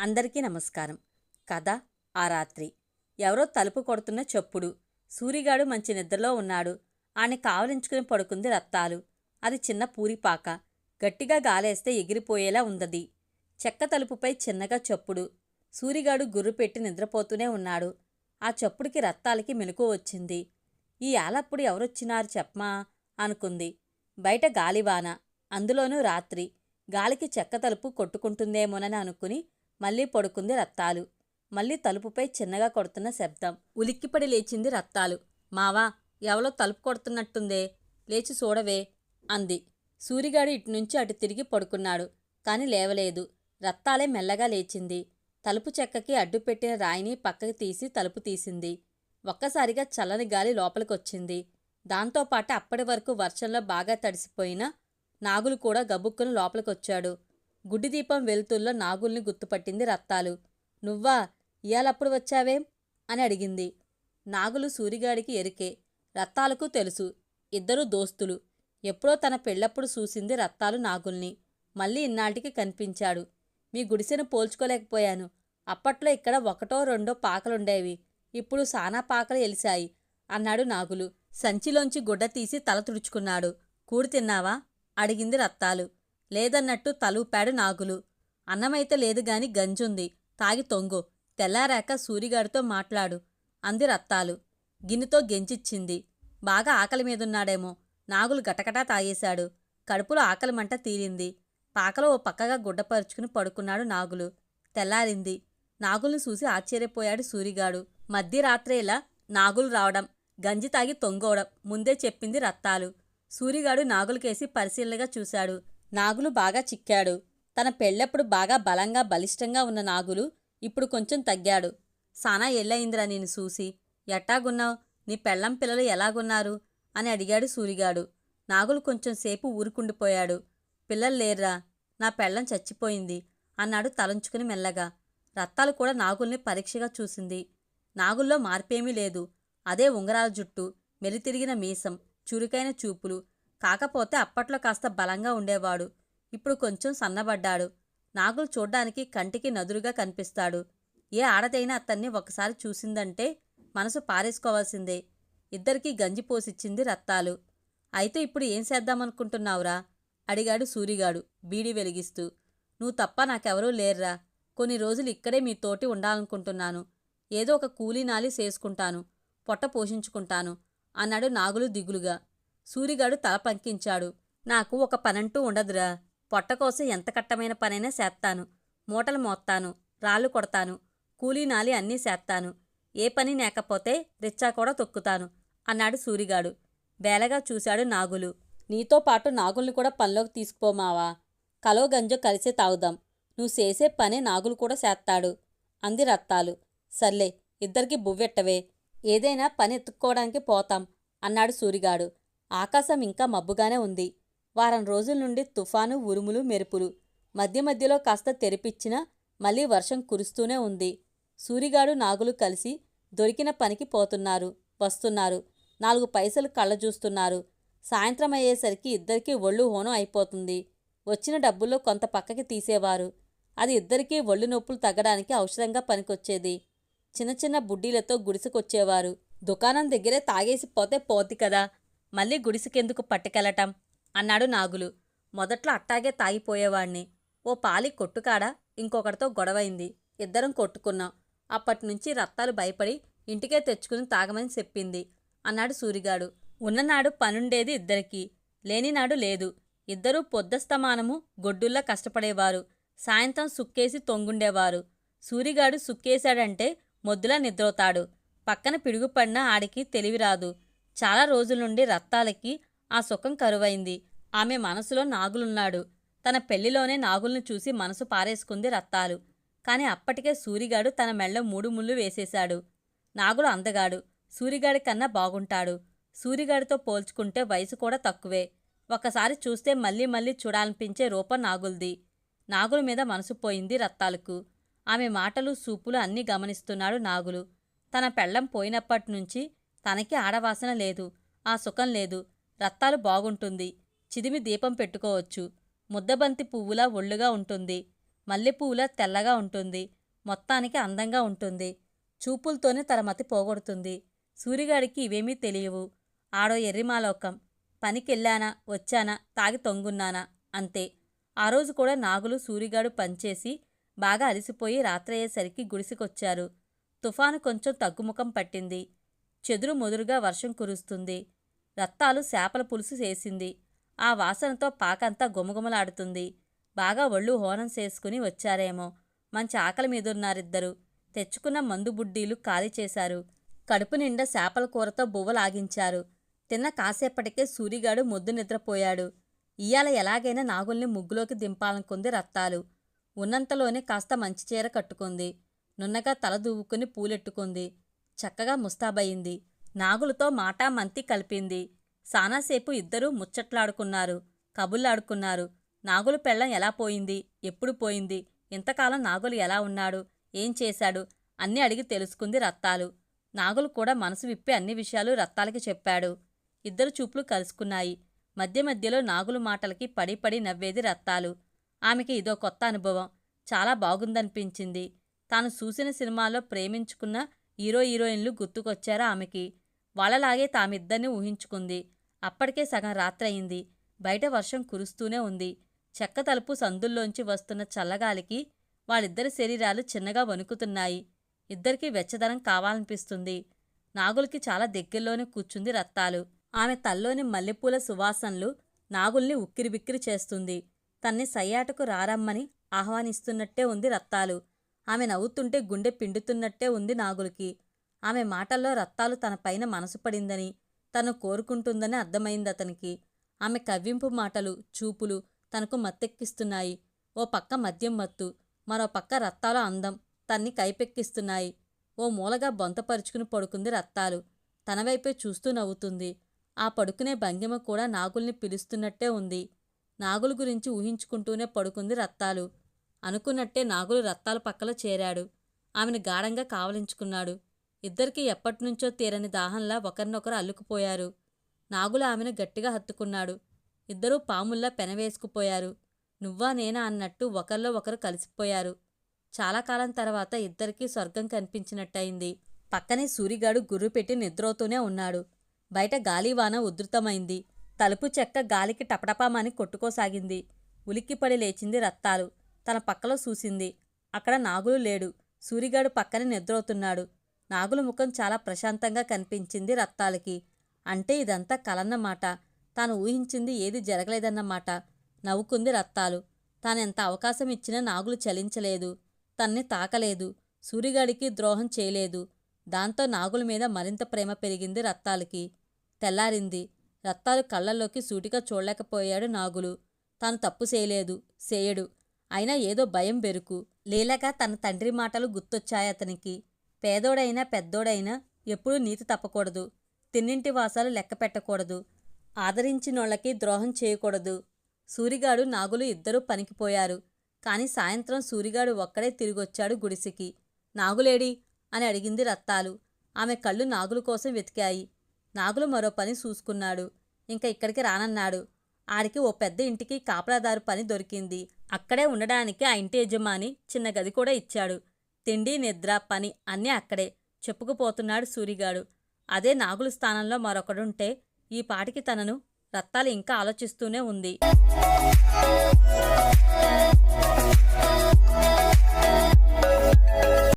అందరికీ నమస్కారం. కథ ఆ రాత్రి. ఎవరో తలుపు కొడుతున్న చప్పుడు. సూరిగాడు మంచి నిద్రలో ఉన్నాడు. ఆని కావలించుకుని పడుకుంది రత్తాలు. అది చిన్న పూరిపాక. గట్టిగా గాలేస్తే ఎగిరిపోయేలా ఉందది. చెక్క తలుపుపై చిన్నగా చప్పుడు. సూరిగాడు గుర్రు పెట్టి నిద్రపోతూనే ఉన్నాడు. ఆ చప్పుడికి రత్తాలకి మెలకు వచ్చింది. ఈ ఆలప్పుడు ఎవరొచ్చినారు చెప్పమా? అనుకుంది. బయట గాలివాన. అందులోనూ రాత్రి. గాలికి చెక్క తలుపు కొట్టుకుంటుందేమోనని అనుకుని మళ్ళీ పడుకుంది రత్తాలు. మళ్ళీ తలుపుపై చిన్నగా కొడుతున్న శబ్దం. ఉలిక్కిపడి లేచింది రత్తాలు. మావా ఎవలో తలుపు కొడుతున్నట్టుందే? లేచి చూడవే అంది. సూరిగాడు ఇటునుంచి అటు తిరిగి పడుకున్నాడు కాని లేవలేదు. రత్తాలే మెల్లగా లేచింది. తలుపు చెక్కకి అడ్డుపెట్టిన రాయిని పక్కకి తీసి తలుపు తీసింది. ఒక్కసారిగా చల్లని గాలి లోపలికొచ్చింది. దాంతోపాటు అప్పటి వరకు వర్షంలో బాగా తడిసిపోయిన నాగులు కూడా గబుక్కును లోపలికొచ్చాడు. గుడ్డిదీపం వెలుతుల్లో నాగుల్ని గుర్తుపట్టింది రత్తాలు. నువ్వా? ఇయాలప్పుడు వచ్చావేం? అని అడిగింది. నాగులు సూరిగాడికి ఎరికే. రత్తాలకు తెలుసు. ఇద్దరు దోస్తులు. ఎప్పుడో తన పెళ్ళప్పుడు చూసింది రత్తాలు నాగుల్ని. మళ్ళీ ఇన్నాటికి కనిపించాడు. మీ గుడిసెను పోల్చుకోలేకపోయాను. అప్పట్లో ఇక్కడ ఒకటో రెండో పాకలుండేవి. ఇప్పుడు సానా పాకలు ఎలిశాయి అన్నాడు నాగులు. సంచిలోంచి గుడ్డ తీసి తల తుడుచుకున్నాడు. కూడి తిన్నావా? అడిగింది రత్తాలు. లేదన్నట్టు తలూపాడు నాగులు. అన్నమైతే లేదు గాని గంజుంది. తాగి తొంగు. తెల్లారాక సూరిగాడితో మాట్లాడు. అంది రత్తాలు. గిన్నెతో గెంచిచ్చింది బాగా ఆకలి మీదున్నాడేమో. నాగులు గటగటా తాగేశాడు. కడుపులో ఆకలి మంట తీరింది. పాకలో ఓ పక్కగా గుడ్డపరుచుకుని పడుకున్నాడు నాగులు. తెల్లారింది. నాగుల్ని చూసి ఆశ్చర్యపోయాడు సూరిగాడు. మధ్యరాత్రేలా నాగులు రావడం గంజి తాగి తొంగోవడం ముందే చెప్పింది రత్తాలు. సూరిగాడు నాగులకేసి పరిశీలనగా చూశాడు. నాగులు బాగా చిక్కాడు. తన పెళ్ళప్పుడు బాగా బలంగా బలిష్టంగా ఉన్న నాగులు ఇప్పుడు కొంచెం తగ్గాడు. సానా ఎల్లయిందిరా నేను చూసి. ఎట్టాగున్నావు? నీ పెళ్ళం పిల్లలు ఎలాగున్నారు? అని అడిగాడు సూరిగాడు. నాగులు కొంచెం సేపు ఊరుకుండిపోయాడు. పిల్లలు లేర్రా నా పెళ్ళం చచ్చిపోయింది అన్నాడు తలంచుకుని మెల్లగా. రత్తాలు కూడా నాగుల్ని పరీక్షగా చూసింది. నాగుల్లో మార్పేమీ లేదు. అదే ఉంగరాల జుట్టు మెలితిరిగిన మీసం చురుకైన చూపులు కాకపోతే అప్పట్లో కాస్త బలంగా ఉండేవాడు. ఇప్పుడు కొంచెం సన్నబడ్డాడు. నాగులు చూడ్డానికి కంటికి నదురుగా కనిపిస్తాడు. ఏ ఆడదైనా అతన్ని ఒకసారి చూసిందంటే మనసు పారేసుకోవాల్సిందే. ఇద్దరికీ గంజి పోసిచ్చింది రత్తాలు. అయితే ఇప్పుడు ఏం చేద్దామనుకుంటున్నావురా? అడిగాడు సూరిగాడు బీడి వెలిగిస్తూ. నువ్వు తప్ప నాకెవరూ లేర్రా. కొన్ని రోజులు ఇక్కడే మీ తోటి ఉండాలనుకుంటున్నాను. ఏదో ఒక కూలీనాలి చేసుకుంటాను. పొట్ట పోషించుకుంటాను అన్నాడు నాగులు దిగులుగా. సూరిగాడు తల పంకించాడు. నాకు ఒక పనంటూ ఉండదురా. పొట్టకోసం ఎంత కట్టమైన పనైనా చేస్తాను మూటలు మోత్తాను. రాళ్ళు కొడతాను. కూలీనాలి అన్నీ చేస్తాను ఏ పని లేకపోతే రిచ్చా కూడా తొక్కుతాను అన్నాడు సూరిగాడు. బేలగా చూశాడు నాగులు. నీతో పాటు నాగుల్ని కూడా పనిలోకి తీసుకుపోమావా కలో గంజో కలిసే తాగుదాం. నువ్వు చేసే పనే నాగులు కూడా చేస్తాడు అంది రత్తాలు. సర్లే ఇద్దరికి బువ్వెట్టవే. ఏదైనా పని ఎత్తుక్కోవడానికి పోతాం అన్నాడు సూరిగాడు. ఆకాశం ఇంకా మబ్బుగానే ఉంది. వారం రోజుల నుండి తుఫాను ఉరుములు మెరుపులు. మధ్య మధ్యలో కాస్త తెరిపిచ్చినా మళ్ళీ వర్షం కురుస్తూనే ఉంది. సూరిగాడు నాగులు కలిసి దొరికిన పనికి పోతున్నారు వస్తున్నారు. నాలుగు పైసలు కళ్ళ చూస్తున్నారు సాయంత్రం అయ్యేసరికి ఇద్దరికీ ఒళ్ళు హోనం అయిపోతుంది. వచ్చిన డబ్బుల్లో కొంత పక్కకి తీసేవారు. అది ఇద్దరికీ ఒళ్ళు నొప్పులు తగ్గడానికి ఔషధంగా పనికొచ్చేది. చిన్న చిన్న బుడ్డీలతో గుడిసెకొచ్చేవారు. దుకాణం దగ్గరే తాగేసి పోతే పోతి కదా. మళ్ళీ గుడిసెకెందుకు పట్టుకెళ్ళటం? అన్నాడు నాగులు. మొదట్లో అట్టాగే తాగిపోయేవాణ్ణి. ఓ పాలి కొట్టుకాడ? ఇంకొకటితో గొడవైంది. ఇద్దరం కొట్టుకున్నాం. అప్పటినుంచి రత్తాలు భయపడి ఇంటికే తెచ్చుకుని తాగమని చెప్పింది అన్నాడు సూరిగాడు. ఉన్ననాడు పనుండేది ఇద్దరికీ. లేనినాడు లేదు. ఇద్దరూ పొద్దస్తమానము గొడ్డుల్లా కష్టపడేవారు. సాయంత్రం సుక్కేసి తొంగుండేవారు. సూరిగాడు సుక్కేశాడంటే మొద్దులా నిద్రవుతాడు పక్కన పిడుగుపడినా ఆడికి తెలివిరాదు. చాలా రోజుల నుండి రత్తాలకి ఆ సుఖం కరువైంది. ఆమె మనసులో నాగులున్నాడు. తన పెళ్ళిలోనే నాగుల్ని చూసి మనసు పారేసుకుంది రత్తాలు. కాని అప్పటికే సూరిగాడు తన మెళ్ళ మూడు ముళ్ళు వేసేశాడు. నాగులు అందగాడు. సూరిగాడి కన్నా బాగుంటాడు. సూరిగాడితో పోల్చుకుంటే వయసు కూడా తక్కువే. ఒకసారి చూస్తే మళ్ళీ మళ్ళీ చూడాలనిపించే రూపం నాగుల్ది. నాగుల మీద మనసు పోయింది రత్తాలకు. ఆమె మాటలు సూపులు అన్నీ గమనిస్తున్నాడు నాగులు. తన పెళ్ళం పోయినప్పటినుంచి తనకి ఆడవాసన లేదు ఆ సుఖం లేదు రత్తాలు బాగుంటుంది చిదిమి దీపం పెట్టుకోవచ్చు ముద్దబంతి పువ్వులా ఒళ్ళుగా ఉంటుంది మల్లెపువ్వులా తెల్లగా ఉంటుంది మొత్తానికి అందంగా ఉంటుంది చూపులతోనే తన మతి పోగొడుతుంది సూరిగాడికి ఇవేమీ తెలియవు ఆడో ఎర్రిమాలోకం పనికెళ్ళానా వచ్చానా తాగి తొంగున్నానా అంతే. ఆ రోజు కూడా నాగులు సూరిగాడు పనిచేసి బాగా అలసిపోయి రాత్రయ్యేసరికి గుడిసికొచ్చారు. తుఫాను కొంచెం తగ్గుముఖం పట్టింది. చెదురు మొదురుగా వర్షం కురుస్తుంది. రత్తాలు చేపల పులుసు చేసింది. ఆ వాసనతో పాకంతా గుమగుమలాడుతుంది. బాగా ఒళ్ళు హోనం చేసుకుని వచ్చారేమో. మంచి ఆకలి మీదున్నారిద్దరు. తెచ్చుకున్న మందు బుడ్డీలు ఖాళీ చేశారు. కడుపు నిండా చేపల కూరతో బువ్వలాగించారు. తిన్న కాసేపటికే సూరిగాడు మొద్దు నిద్రపోయాడు. ఇయాల ఎలాగైనా నాగుల్ని ముగ్గులోకి దింపాలనుకుంది రత్తాలు. ఉన్నంతలోనే కాస్త మంచి చీర కట్టుకుంది. నున్నగా తల దూవుకుని పూలెట్టుకుంది. చక్కగా ముస్తాబయింది. నాగులతో మాటా మంతి కలిపింది. సానాసేపు ఇద్దరూ ముచ్చట్లాడుకున్నారు. కబుర్లాడుకున్నారు నాగులు పెళ్ళం ఎలా పోయింది? ఎప్పుడు పోయింది? ఇంతకాలం నాగులు ఎలా ఉన్నాడు? ఏం చేశాడు? అన్నీ అడిగి తెలుసుకుంది రత్తాలు. నాగులు కూడా మనసు విప్పి అన్ని విషయాలు రత్తాలకి చెప్పాడు. ఇద్దరు చూపులు కలుసుకున్నాయి. మధ్య మధ్యలో నాగులు మాటలకి పడి పడి నవ్వేది రత్తాలు. ఆమెకి ఇదో కొత్త అనుభవం. చాలా బాగుందనిపించింది. తాను చూసిన సినిమాలో ప్రేమించుకున్న హీరో హీరోయిన్లు గుర్తుకొచ్చారా ఆమెకి? వాళ్ళలాగే తామిద్దరిని ఊహించుకుంది. అప్పటికే సగం రాత్రయింది. బయట వర్షం కురుస్తూనే ఉంది. చెక్క తలుపు సందుల్లోంచి వస్తున్న చల్లగాలికి వాళ్ళిద్దరి శరీరాలు చిన్నగా వణుకుతున్నాయి. ఇద్దరికీ వెచ్చదనం కావాలనిపిస్తుంది. నాగులకి చాలా దగ్గరలోనే కూర్చుంది రత్తాలు. ఆమె తల్లోని మల్లెపూల సువాసనలు నాగుల్ని ఉక్కిరిబిక్కిరి చేస్తుంది. తన్ని సయ్యాటకు రారమ్మని ఆహ్వానిస్తున్నట్టే ఉంది రత్తాలు. ఆమె నవ్వుతుంటే గుండె పిండుతున్నట్టే ఉంది నాగులకి. ఆమె మాటల్లో రత్తాలు తన పైన మనసు పడిందని తను కోరుకుంటుందని అర్థమైంది అతనికి. ఆమె కవ్వింపు మాటలు చూపులు తనకు మత్తెక్కిస్తున్నాయి. ఓ పక్క మద్యం మత్తు మరో పక్క రత్తాల అందం తన్ని కైపెక్కిస్తున్నాయి. ఓ మూలగా బొంతపరుచుకుని పడుకుంది రత్తాలు. తన వైపే చూస్తూ నవ్వుతుంది. ఆ పడుకునే భంగిమ కూడా నాగుల్ని పిలుస్తున్నట్టే ఉంది. నాగుల గురించి ఊహించుకుంటూనే పడుకుంది రత్తాలు. అనుకున్నట్టే నాగులు రత్తాల పక్కల చేరాడు. ఆమెను గాఢంగా కావలించుకున్నాడు. ఇద్దరికీ ఎప్పటినుంచో తీరని దాహంలా ఒకరినొకరు అల్లుకుపోయారు. నాగులు ఆమెను గట్టిగా హత్తుకున్నాడు. ఇద్దరూ పాముల్లా పెనవేసుకుపోయారు. నువ్వా నేనా అన్నట్టు ఒకరిలో ఒకరు కలిసిపోయారు. చాలా కాలం తర్వాత ఇద్దరికీ స్వర్గం కనిపించినట్టయింది. పక్కనే సూరిగాడు గుర్రు పెట్టి నిద్రవుతూనే ఉన్నాడు. బయట గాలివాన ఉధృతమైంది. తలుపు చెక్క గాలికి టపటపామని కొట్టుకోసాగింది. ఉలిక్కిపడి లేచింది రత్తాలు. తన పక్కలో చూసింది. అక్కడ నాగులు లేడు. సూరిగాడు పక్కనే నిద్రవుతున్నాడు నాగుల ముఖం చాలా ప్రశాంతంగా కనిపించింది రత్తాలకి. అంటే ఇదంతా కలన్నమాట. తాను ఊహించింది ఏది జరగలేదన్నమాట. నవ్వుకుంది రత్తాలు. తానెంత అవకాశం ఇచ్చినా నాగులు చలించలేదు. తన్ని తాకలేదు. సూరిగాడికి ద్రోహం చేయలేదు. దాంతో నాగుల మీద మరింత ప్రేమ పెరిగింది రత్తాలకి. తెల్లారింది. రత్తాలు కళ్ళల్లోకి సూటిగా చూడలేకపోయాడు నాగులు. తాను తప్పు చేయలేదు. చేయడు అయినా ఏదో భయం బెరుకు. లీలగా తన తండ్రి మాటలు గుర్తొచ్చాయి అతనికి. పేదోడైనా పెద్దోడైనా ఎప్పుడూ నీతి తప్పకూడదు. తిన్నింటి వాసాలు లెక్క పెట్టకూడదు. ఆదరించినోళ్ళకి ద్రోహం చేయకూడదు. సూరిగాడు నాగులు ఇద్దరూ పనికిపోయారు. కాని సాయంత్రం సూరిగాడు ఒక్కడే తిరిగొచ్చాడు గుడిసెకి. నాగులేడి అని అడిగింది రత్తాలు. ఆమె కళ్ళు నాగుల కోసం వెతికాయి. నాగులు మరో పని చూసుకున్నాడు. ఇంకా ఇక్కడికి రానన్నాడు. ఆడికి ఓ పెద్ద ఇంటికి కాపలాదారు పని దొరికింది. అక్కడే ఉండడానికి ఆ ఇంటి యజమాని చిన్న గది కూడా ఇచ్చాడు. తిండి నిద్ర పని అన్నీ అక్కడే. చెప్పుకుపోతున్నాడు సూరిగాడు. అదే నాగుల స్థానంలో మరొకడుంటే ఈ పాటికి తనను రత్తాలు ఇంకా ఆలోచిస్తూనే ఉంది.